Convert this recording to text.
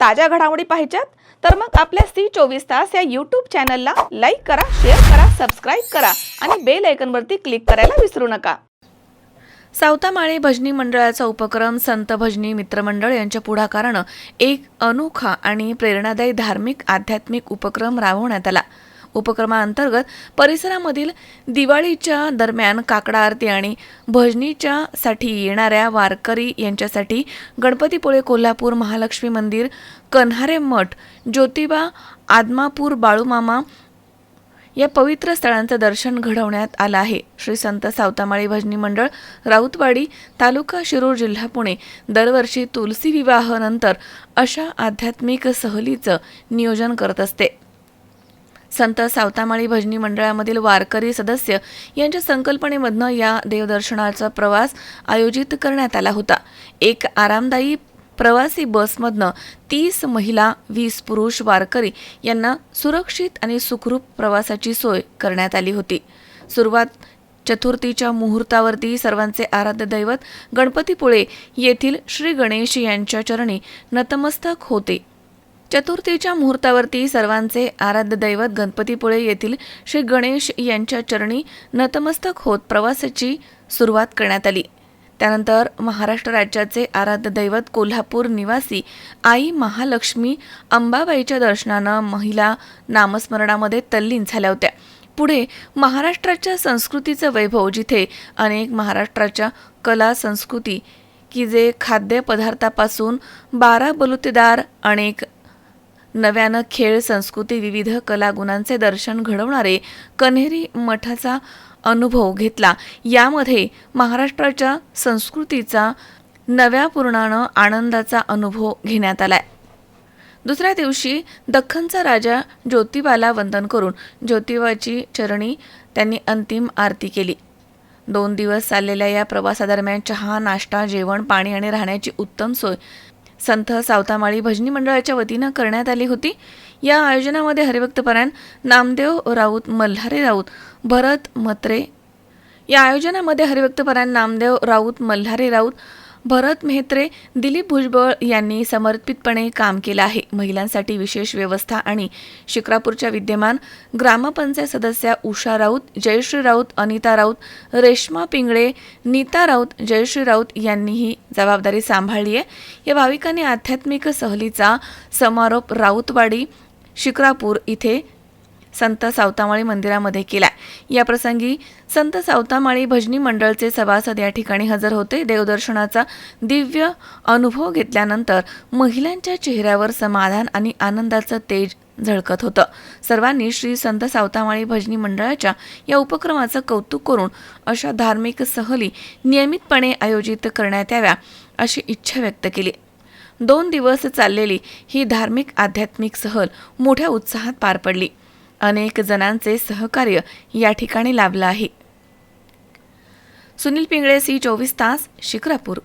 ताज्या घडामोडी पाहिजेत? तर मग आपल्या सी चोवीस तास या यूट्यूब चॅनलला लाईक करा शेअर करा सबस्क्राईब करा आणि बेल आयकनवरती क्लिक करायला विसरू नका. सावतामाळे भजनी मंडळाचा उपक्रम संत भजनी मित्रमंडळ यांच्या पुढाकारानं एक अनोखा आणि प्रेरणादायी धार्मिक आध्यात्मिक उपक्रम राबवण्यात आला. उपक्रमाअंतर्गत परिसरामधील दिवाळीच्या दरम्यान काकडा आरती आणि भजनीच्या साठी येणाऱ्या वारकरी यांच्यासाठी गणपतीपुळे कोल्हापूर महालक्ष्मी मंदिर कन्हारे मठ ज्योतिबा आदमापूर बाळूमामा या पवित्र स्थळांचं दर्शन घडवण्यात आलं आहे. श्री संत सावतामाळी भजनी मंडळ राऊतवाडी तालुका शिरूर जिल्हा पुणे दरवर्षी तुलसी विवाहानंतर अशा आध्यात्मिक सहलीचं नियोजन करत असते. संत सावतामाळी भजनी मंडळामधील वारकरी सदस्य यांच्या संकल्पनेमधनं या देवदर्शनाचा प्रवास आयोजित करण्यात आला होता. एक आरामदायी प्रवासी बसमधनं तीस महिला वीस पुरुष वारकरी यांना सुरक्षित आणि सुखरूप प्रवासाची सोय करण्यात आली होती. सुरुवात चतुर्थीच्या मुहूर्तावरती सर्वांचे आराध्य दैवत गणपतीपुळे येथील श्री गणेश यांच्या चरणी नतमस्तक होते. चतुर्थीच्या मुहूर्तावरती सर्वांचे आराध्य दैवत गणपतीपुळे येथील श्री गणेश यांच्या चरणी नतमस्तक होत प्रवासाची सुरुवात करण्यात आली. त्यानंतर महाराष्ट्र राज्याचे आराध्य दैवत कोल्हापूर निवासी आई महालक्ष्मी अंबाबाईच्या दर्शनानं महिला नामस्मरणामध्ये तल्लीन झाल्या होत्या. पुढे महाराष्ट्राच्या संस्कृतीचं वैभव जिथे अनेक महाराष्ट्राच्या कला संस्कृती की जे खाद्यपदार्थापासून बारा बलुतेदार अनेक नव्यानं खेळ संस्कृती विविध कलागुणांचे दर्शन घडवणारे कन्हेरी मठाचा अनुभव घेतला. यामध्ये महाराष्ट्राच्या संस्कृतीचा नव्या पूर्णानं आनंदाचा अनुभव घेण्यात आलाय. दुसऱ्या दिवशी दख्खनचा राजा ज्योतिबाला वंदन करून ज्योतिबाची चरणी त्यांनी अंतिम आरती केली. दोन दिवस चाललेल्या या प्रवासादरम्यान चहा नाश्ता जेवण पाणी आणि राहण्याची उत्तम सोय संत सावतामाळी भजनी मंडळाच्या वतीनं करण्यात आली होती. या आयोजनामध्ये हरिभक्तपरायण नामदेव राऊत मल्हारे राऊत भरत मत्रे. या आयोजनामध्ये हरिभक्तपरायण नामदेव राऊत मल्हारे राऊत भरत मेहत्रे दिलीप भुजबळ यांनी समर्पितपणे काम केलं आहे. महिलांसाठी विशेष व्यवस्था आणि शिक्रापूरच्या विद्यमान ग्रामपंचायत सदस्या उषा राऊत जयश्री राऊत अनिता राऊत रेश्मा पिंगळे नीता राऊत जयश्री राऊत यांनी ही जबाबदारी सांभाळली आहे. या भाविकांनी आध्यात्मिक सहलीचा समारोप राऊतवाडी शिक्रापूर इथे संत सावतामाळी मंदिरामध्ये केला या प्रसंगी संत सावतामाळी भजनी मंडळचे सभासद या ठिकाणी हजर होते. देवदर्शनाचा दिव्य अनुभव घेतल्यानंतर महिलांच्या चेहऱ्यावर समाधान आणि आनंदाचं तेज झळकत होतं. सर्वांनी श्री संत सावतामाळी भजनी मंडळाच्या या उपक्रमाचं कौतुक करून अशा धार्मिक सहली नियमितपणे आयोजित करण्यात याव्या अशी इच्छा व्यक्त केली. दोन दिवस चाललेली ही धार्मिक आध्यात्मिक सहल मोठ्या उत्साहात पार पडली. अनेक जणांचे सहकार्य या ठिकाणी लाभलं आहे. सुनील पिंगळे सी चोवीस तास शिक्रापूर.